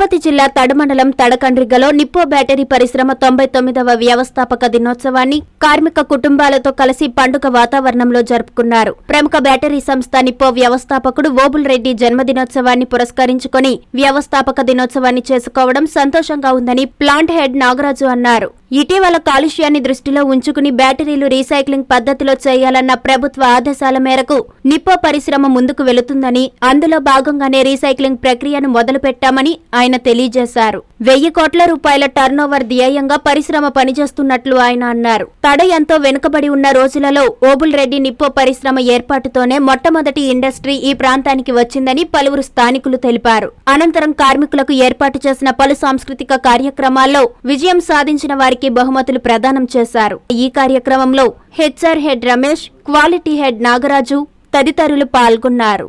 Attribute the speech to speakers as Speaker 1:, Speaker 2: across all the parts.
Speaker 1: తిరుపతి జిల్లా తడమండలం తడకండ్రిగలో Nippo battery పరిశ్రమ తొంభై తొమ్మిదవ వ్యవస్థాపక దినోత్సవాన్ని కార్మిక కుటుంబాలతో కలిసి పండుగ వాతావరణంలో జరుపుకున్నారు. ప్రముఖ బ్యాటరీ సంస్థ నిప్పో వ్యవస్థాపకుడు ఓబుల్ రెడ్డి జన్మదినోత్సవాన్ని పురస్కరించుకొని వ్యవస్థాపక దినోత్సవాన్ని చేసుకోవడం సంతోషంగా ఉందని ప్లాంట్ హెడ్ నాగరాజు అన్నారు. ఇటీవల కాలుష్యాన్ని దృష్టిలో ఉంచుకుని బ్యాటరీలు రీసైక్లింగ్ పద్ధతిలో చేయాలన్న ప్రభుత్వ ఆదేశాల మేరకు నిప్పో పరిశ్రమ ముందుకు వెళుతుందని అందులో భాగంగానే రీసైక్లింగ్ ప్రక్రియను మొదలుపెట్టామని ఆయన తెలియజేశారు. వెయ్యి కోట్ల రూపాయల టర్నోవర్ ధ్యేయంగా పరిశ్రమ పనిచేస్తున్నట్లు ఆయన అన్నారు. తడ ఎంతో వెనుకబడి ఉన్న రోజులలో ఓబుల్ రెడ్డి నిప్పో పరిశ్రమ ఏర్పాటుతోనే మొట్టమొదటి ఇండస్ట్రీ ఈ ప్రాంతానికి వచ్చిందని పలువురు స్థానికులు తెలిపారు. అనంతరం కార్మికులకు ఏర్పాటు చేసిన పలు సాంస్కృతిక కార్యక్రమాల్లో విజయం సాధించిన వారికి బహుమతులు ప్రదానం చేశారు. ఈ కార్యక్రమంలో HR head Ramesh quality head Nagaraju తదితరులు పాల్గొన్నారు.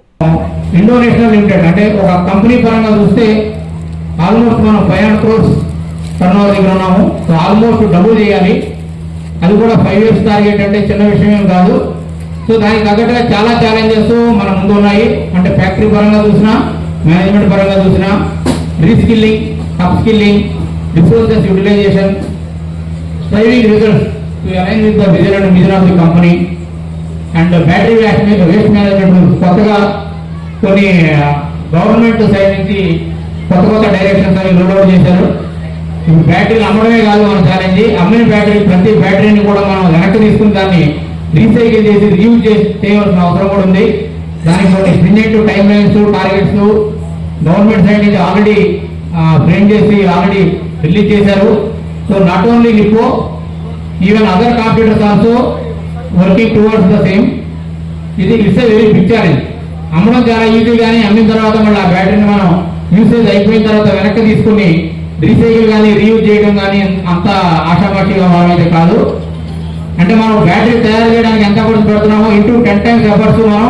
Speaker 2: ఇండోనేషనల్ లిమిటెడ్ అంటే ఒక కంపెనీ పరంగా చూస్తే ఆల్మోస్ట్ మనం five hundred crores turn over దగ్గర ఉన్నాము. సో ఆల్మోస్ట్ డబుల్ చేయాలి. అది కూడా ఫైవ్ ఇయర్స్ టార్గెట్ అంటే చిన్న విషయం ఏం కాదు. సో దానికి తగ్గట్టుగా చాలా ఛాలెంజెస్ మన ముందు ఉన్నాయి. అంటే ఫ్యాక్టరీ పరంగా చూసినా మేనేజ్మెంట్ పరంగా చూసినా reskilling up skilling resources utilization striving results to align with the vision and mission of the company and battery waste waste management కొత్తగా కొన్ని uh, గవర్నమెంట్ సైడ్ నుంచి కొత్త కొత్త డైరెక్షన్స్ అవి రోల్ చేశారు. ఇప్పుడు బ్యాటరీలు అమ్మడమే కాదు మన ఛాలెంజ్. అమ్మిన బ్యాటరీ ప్రతి బ్యాటరీని కూడా మనం వెనక్కి తీసుకుని దాన్ని రీసైకిల్ చేసి రీయూజ్ చేసి చేయవలసిన అవసరం కూడా ఉంది. దానికి కొన్ని stringent time lines targets government side నుంచి ఆల్రెడీ ఫ్రేమ్ చేసి ఆల్రెడీ రిలీజ్ చేశారు. So not only lipo even other competitors also working towards the same ఇది it's a very big challenge అమ్మడం చాలా ఈజీ కానీ అమ్మిన తర్వాత మళ్ళీ ఆ బ్యాటరీని మనం యూసేజ్ అయిపోయిన తర్వాత వెనక్కి తీసుకుని రీసైకిల్ కానీ రీయూజ్ చేయడం కానీ అంత ఆషామాషిగా మారైతే కాదు. అంటే మనం బ్యాటరీ తయారు చేయడానికి ఎంత ఖర్చు పెడుతున్నామో ఇంటూ టెన్ టైమ్స్ ఎఫర్ట్స్ మనం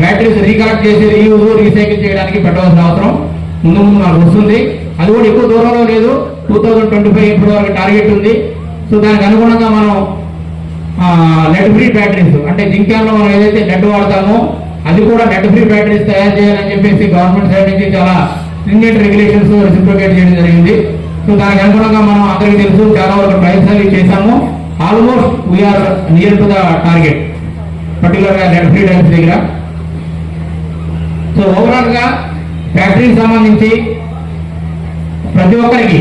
Speaker 2: బ్యాటరీస్ రీకలెక్ట్ చేసి రీయూజ్ రీసైకిల్ చేయడానికి పెట్టవలసిన అవసరం. ముందు ముందు మనకు వస్తుంది. అది కూడా ఎక్కువ దూరంలో లేదు. టూ థౌజండ్ ట్వంటీ ఫైవ్ ఇప్పుడు వరకు టార్గెట్ ఉంది. సో దానికి అనుగుణంగా మనం నెట్ ఫ్రీ బ్యాటరీస్ అంటే జింకాన్లో మనం ఏదైతే నెట్ వాడతామో అది కూడా నెట్ ఫ్రీ బ్యాటరీస్ తయారు చేయాలని చెప్పేసి గవర్నమెంట్ సైడ్ నుంచి చాలా స్ట్రింగెంట్ రెగ్యులేషన్స్ రెసిప్రికేట్ చేయడం జరిగింది. సో దానికి అనుగుణంగా మనం అందరికీ తెలుసు చాలా వరకు ట్రయల్స్ అవి చేశాము. Almost we're near to the target particular red free times దగ్గర. సో ఓవరాల్గా ఫ్యాక్టరీకి సంబంధించి ప్రతి ఒక్కరికి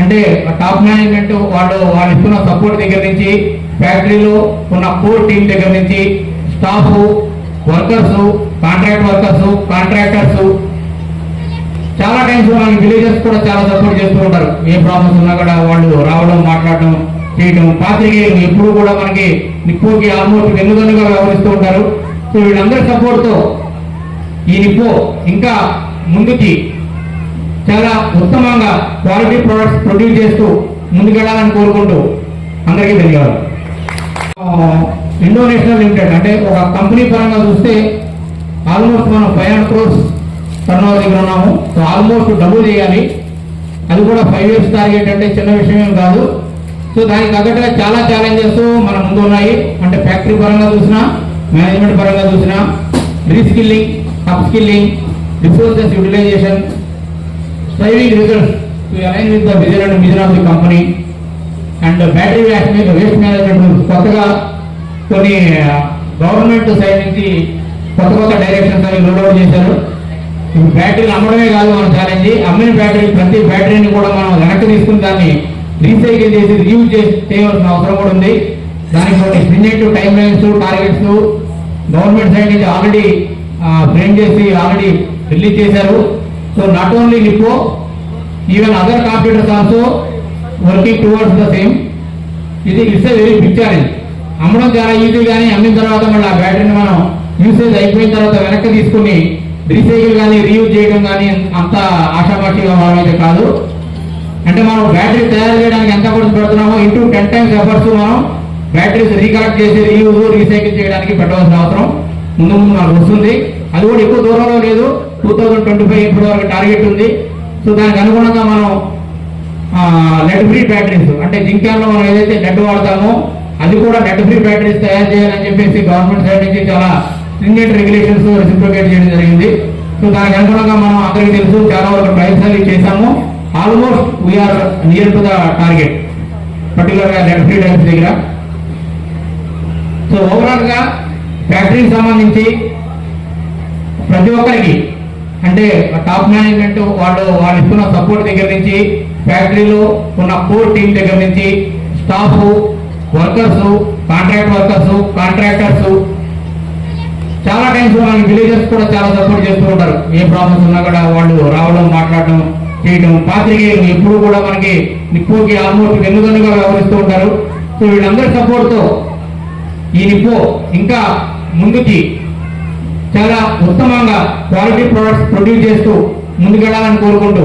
Speaker 2: అంటే టాప్ మేనేజ్మెంట్ వాళ్ళు వాళ్ళు ఇస్తున్న సపోర్ట్ దగ్గర నుంచి ఫ్యాక్టరీలో ఉన్న కోర్ టీం దగ్గర నుంచి staff workers contract workers contractors చాలా టైమ్స్ మనకి విలేజెస్ కూడా చాలా సపోర్ట్ చేస్తూ ఉంటారు. ఏ ప్రాబ్లమ్స్ ఉన్నా కూడా వాళ్ళు రావడం మాట్లాడడం చేయడం పాత్రికేయులు ఎప్పుడు కూడా మనకి నిప్పోకి ఆల్మోస్ట్ వెన్నుదన్నుగా వ్యవహరిస్తూ ఉంటారు. సో వీళ్ళందరి సపోర్ట్తో ఈ నిప్పో ఇంకా ముందుకి చాలా ఉత్తమంగా క్వాలిటీ ప్రొడక్ట్స్ ప్రొడ్యూస్ చేస్తూ ముందుకెళ్ళాలని కోరుకుంటూ అందరికీ ధన్యవాదాలు. ఇండోనేషనల్ లిమిటెడ్ అంటే ఒక కంపెనీ పరంగా చూస్తే ఆల్మోస్ట్ మనం ఫైవ్ హండ్రెడ్ క్రోర్స్ టర్న్ దగ్గర ఉన్నాము సో ఆల్మోస్ట్ డబుల్ చేయాలి. అది కూడా ఫైవ్ ఇయర్స్ టార్గెట్ అంటే చిన్న విషయం కాదు. సో దానికి తగ్గట్టుగా చాలా ఛాలెంజెస్ మన ముందు ఉన్నాయి. అంటే ఫ్యాక్టరీ పరంగా చూసినా మేనేజ్మెంట్ పరంగా చూసినా reskilling up skilling resources utilization striving results to align with the vision and mission of the company and battery waste waste management కొత్తగా కొన్ని uh, గవర్నమెంట్ సైడ్ నుంచి కొత్త కొత్త డైరెక్షన్స్ అవి రోల్ అవుట్ చేశారు. ఇప్పుడు బ్యాటరీలు అమ్మడమే కాదు మన ఛాలెంజ్ అమ్మిన బ్యాటరీ ప్రతి బ్యాటరీని కూడా మనం వెనక్కి తీసుకుని దాన్ని రీసైకిల్ చేసి రియూజ్ చేసి చేయవలసిన అవసరం కూడా ఉంది. దానికి కొన్ని stringent time lines targets government side నుంచి ఆల్రెడీ ఫ్రేమ్ చేసి ఆల్రెడీ రిలీజ్ చేశారు. So not only lipo even other competitors also working towards the same ఇది it's a very big challenge అమ్మడం చాలా ఈజీ కానీ అమ్మిన తర్వాత మళ్ళీ ఆ బ్యాటరీని మనం యూసేజ్ అయిపోయిన తర్వాత వెనక్కి తీసుకుని రీసైకిల్ కానీ రీయూజ్ చేయడం కానీ అంత ఆషామాషిగా అయితే కాదు. అంటే మనం బ్యాటరీ తయారు చేయడానికి ఎంత ఖర్చు పెడుతున్నామో ఇంటూ టెన్ టైమ్స్ ఎఫర్ట్స్ మనం బ్యాటరీస్ రీకలెక్ట్ చేసి రీయూజ్ రీసైకిల్ చేయడానికి పెట్టవలసిన అవసరం ముందు ముందు మనకు వస్తుంది. అది కూడా ఎక్కువ దూరంలో లేదు. టూ థౌజండ్ ట్వంటీ ఫైవ్ ఇప్పుడు వరకు టార్గెట్ ఉంది. సో దానికి అనుగుణంగా మనం నెట్ ఫ్రీ బ్యాటరీస్ అంటే జింకాన్లో మనం ఏదైతే నెట్ వాడతామో అది కూడా నెట్ ఫ్రీ బ్యాటరీస్ తయారు చేయాలని చెప్పేసి గవర్నమెంట్ సైడ్ నుంచి చాలా స్ట్రింజెంట్ రెగ్యులేషన్స్ రెసిప్రికేట్ చేయడం జరిగింది. సో దానికి అనుగుణంగా మనం అందరికీ తెలుసు చాలా వరకు ప్రయత్నాలు చేశాము. Almost we're near to the target పర్టికులర్గా నెట్ ఫ్రీ టైమ్స్ దగ్గర. సో ఓవరాల్గా ఫ్యాక్టరీకి సంబంధించి ప్రతి ఒక్కరికి అంటే టాప్ మేనేజ్మెంట్ వాళ్ళు వాళ్ళు ఇస్తున్న సపోర్ట్ దగ్గర నుంచి ఫ్యాక్టరీలో ఉన్న కోర్ టీం దగ్గర నుంచి staff workers contract workers contractors చాలా టైమ్స్ మనకి విలేజర్స్ కూడా చాలా సపోర్ట్ చేస్తూ ఉంటారు. ఏ ప్రాబ్లమ్స్ ఉన్నా కూడా వాళ్ళు రావడం మాట్లాడడం చేయడం పాత్రికేయులు ఎప్పుడు కూడా మనకి నిప్పుకి ఆల్మోస్ట్ వెన్నుదన్నుగా వ్యవహరిస్తూ ఉంటారు. సో వీళ్ళందరి సపోర్ట్తో ఈ నిప్పు ఇంకా ముందుకి చాలా ఉత్తమంగా క్వాలిటీ ప్రొడక్ట్స్ ప్రొడ్యూస్ చేస్తూ ముందుకెళ్ళాలని కోరుకుంటూ